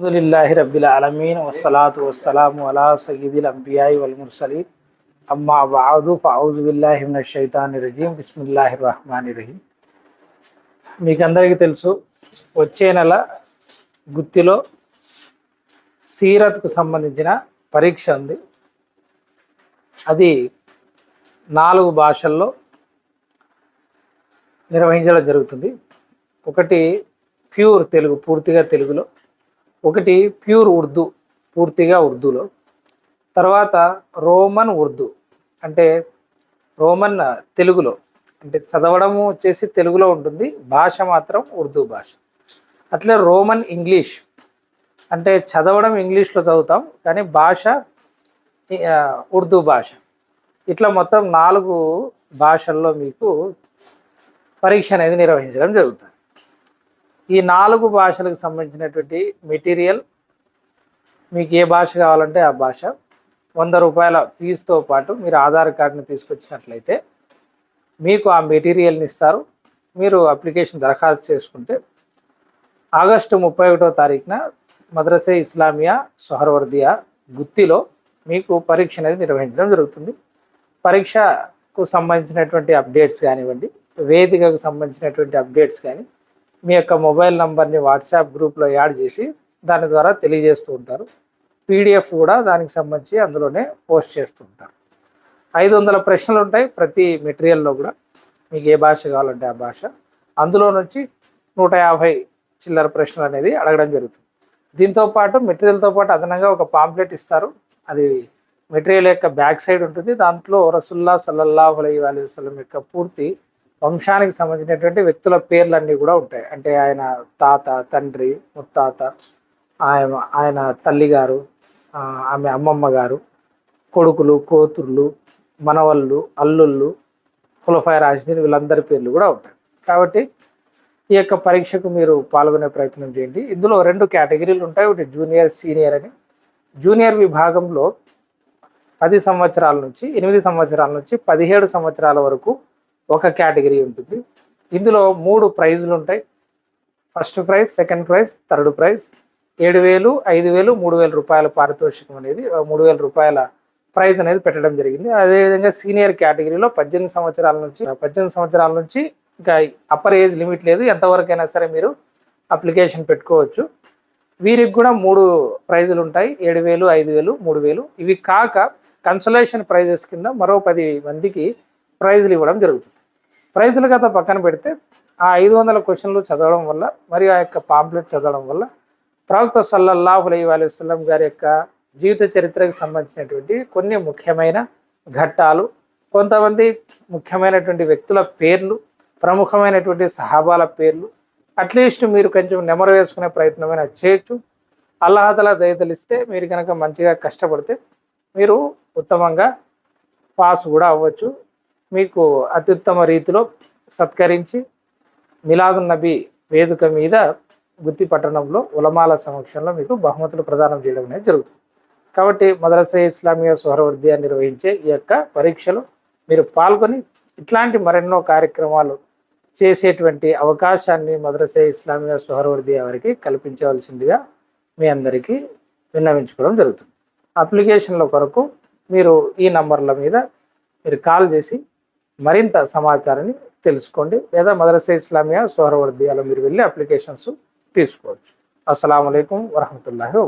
అల్హమ్దులిల్లాహి రబ్బిల్ ఆలమీన్ వస్సలాతు వస్సలాము అలా సయ్యిదిల్ అంబియాయి వల్ ముర్సలీన్ అమ్మా బాదు ఫౌజు బిల్లాహి మినష్ షైతాని రజీం బిస్మిల్లాహిర్ రహమాని రహీం మీకు అందరికీ తెలుసు వచ్చే నెల గుత్తిలో సీరత్కు సంబంధించిన పరీక్ష ఉంది. అది నాలుగు భాషల్లో నిర్వహించడం జరుగుతుంది. ఒకటి ప్యూర్ తెలుగు పూర్తిగా తెలుగులో. ఒకటి ప్యూర్ ఉర్దూ పూర్తిగా ఉర్దూలో. తర్వాత రోమన్ ఉర్దూ అంటే రోమన్ తెలుగులో అంటే చదవడము వచ్చేసి తెలుగులో ఉంటుంది భాష మాత్రం ఉర్దూ భాష. అట్లే రోమన్ ఇంగ్లీష్ అంటే చదవడం ఇంగ్లీష్లో చదువుతాం కానీ భాష ఉర్దూ భాష. ఇట్లా మొత్తం నాలుగు భాషల్లో మీకు పరీక్ష అనేది నిర్వహించడం జరుగుతుంది. ఈ నాలుగు భాషలకు సంబంధించినటువంటి మెటీరియల్ మీకు ఏ భాష కావాలంటే ఆ భాష. వంద రూపాయల ఫీజుతో పాటు మీరు ఆధార్ కార్డుని తీసుకొచ్చినట్లయితే మీకు ఆ మెటీరియల్ని ఇస్తారు. మీరు అప్లికేషన్ దరఖాస్తు చేసుకుంటే ఆగస్టు ముప్పై ఒకటో తారీఖున మద్రసే ఇస్లామియా సొహర్వర్దియా గుత్తిలో మీకు పరీక్ష అనేది నిర్వహించడం జరుగుతుంది. పరీక్షకు సంబంధించినటువంటి అప్డేట్స్ కానివ్వండి వేదికకు సంబంధించినటువంటి అప్డేట్స్ కానీ మీ యొక్క మొబైల్ నంబర్ని వాట్సాప్ గ్రూప్లో యాడ్ చేసి దాని ద్వారా తెలియజేస్తూ ఉంటారు. పీడిఎఫ్ కూడా దానికి సంబంధించి అందులోనే పోస్ట్ చేస్తూ ఉంటారు. ఐదు వందల ప్రశ్నలు ఉంటాయి ప్రతి మెటీరియల్లో కూడా. మీకు ఏ భాష కావాలంటే ఆ భాష. అందులో నుంచి నూట యాభై చిల్లర ప్రశ్నలు అనేది అడగడం జరుగుతుంది. దీంతో పాటు మెటీరియల్తో పాటు అదనంగా ఒక పాంప్లెట్ ఇస్తారు. అది మెటీరియల్ యొక్క బ్యాక్ సైడ్ ఉంటుంది. దాంట్లో రసుల్లా సల్లల్లాహు అలైహి వసలం యొక్క పూర్తి వంశానికి సంబంధించినటువంటి వ్యక్తుల పేర్లన్నీ కూడా ఉంటాయి. అంటే ఆయన తాత తండ్రి ముత్తాత ఆయన ఆయన తల్లిగారు ఆమె అమ్మమ్మ గారు కొడుకులు కూతుర్లు మనవళ్ళు అల్లుళ్ళు కులఫాయ రాజధాని వీళ్ళందరి పేర్లు కూడా ఉంటాయి. కాబట్టి ఈ యొక్క పరీక్షకు మీరు పాల్గొనే ప్రయత్నం చేయండి. ఇందులో రెండు కేటగిరీలు ఉంటాయి. ఒకటి జూనియర్ సీనియర్ అని. జూనియర్ విభాగంలో పది సంవత్సరాల నుంచి ఎనిమిది సంవత్సరాల నుంచి పదిహేడు సంవత్సరాల వరకు ఒక కేటగిరీ ఉంటుంది. ఇందులో మూడు ప్రైజులు ఉంటాయి. First prize second prize third prize. ఏడు వేలు ఐదు వేలు మూడు వేల రూపాయల పారితోషికం అనేది మూడు వేల రూపాయల ప్రైజ్ అనేది పెట్టడం జరిగింది. అదేవిధంగా సీనియర్ కేటగిరీలో పద్దెనిమిది సంవత్సరాల నుంచి పద్దెనిమిది సంవత్సరాల నుంచి ఇంకా అప్పర్ ఏజ్ లిమిట్ లేదు. ఎంతవరకైనా సరే మీరు అప్లికేషన్ పెట్టుకోవచ్చు. వీరికి కూడా మూడు ప్రైజులు ఉంటాయి. ఏడు వేలు ఐదు వేలు మూడు వేలు. ఇవి కాక కన్సలేషన్ ప్రైజెస్ కింద మరో పది మందికి ప్రైజులు ఇవ్వడం జరుగుతుంది. ప్రైజులు గత పక్కన పెడితే ఆ ఐదు వందల క్వశ్చన్లు చదవడం వల్ల మరియు ఆ యొక్క పాంప్లెట్ చదవడం వల్ల ప్రవక్త సల్లల్లాహు అలైహి వసల్లం గారి యొక్క జీవిత చరిత్రకు సంబంధించినటువంటి కొన్ని ముఖ్యమైన ఘట్టాలు కొంతమంది ముఖ్యమైనటువంటి వ్యక్తుల పేర్లు ప్రముఖమైనటువంటి సహాబాల పేర్లు అట్లీస్ట్ మీరు కొంచెం నెమరు వేసుకునే ప్రయత్నమైనా చేయొచ్చు. అల్లహతల దయతలిస్తే మీరు కనుక మంచిగా కష్టపడితే మీరు ఉత్తమంగా పాస్ కూడా అవ్వచ్చు. మీకు అత్యుత్తమ రీతిలో సత్కరించి మిలాదున్ నబీ వేదిక మీద గుత్తి పట్టణంలో ఉలమాల సమక్షంలో మీకు బహుమతులు ప్రదానం చేయడం అనేది జరుగుతుంది. కాబట్టి మదరసా ఇస్లామియా సుహరవర్దియా నిర్వహించే ఈ యొక్క పరీక్షలు మీరు పాల్గొని ఇట్లాంటి మరెన్నో కార్యక్రమాలు చేసేటువంటి అవకాశాన్ని మదరసా ఇస్లామియా సుహరవర్దియా వారికి కల్పించవలసిందిగా మీ అందరికీ విన్నవించుకోవడం జరుగుతుంది. అప్లికేషన్ల కొరకు మీరు ఈ నంబర్ల మీద మీరు కాల్ చేసి మరింత సమాచారాన్ని తెలుసుకోండి. లేదా మదరసా ఇస్లామియా సోహరవర్దియాలో మీరు వెళ్ళి అప్లికేషన్స్ తీసుకోవచ్చు. అస్సలం అయికం వరహమతుల్లాహి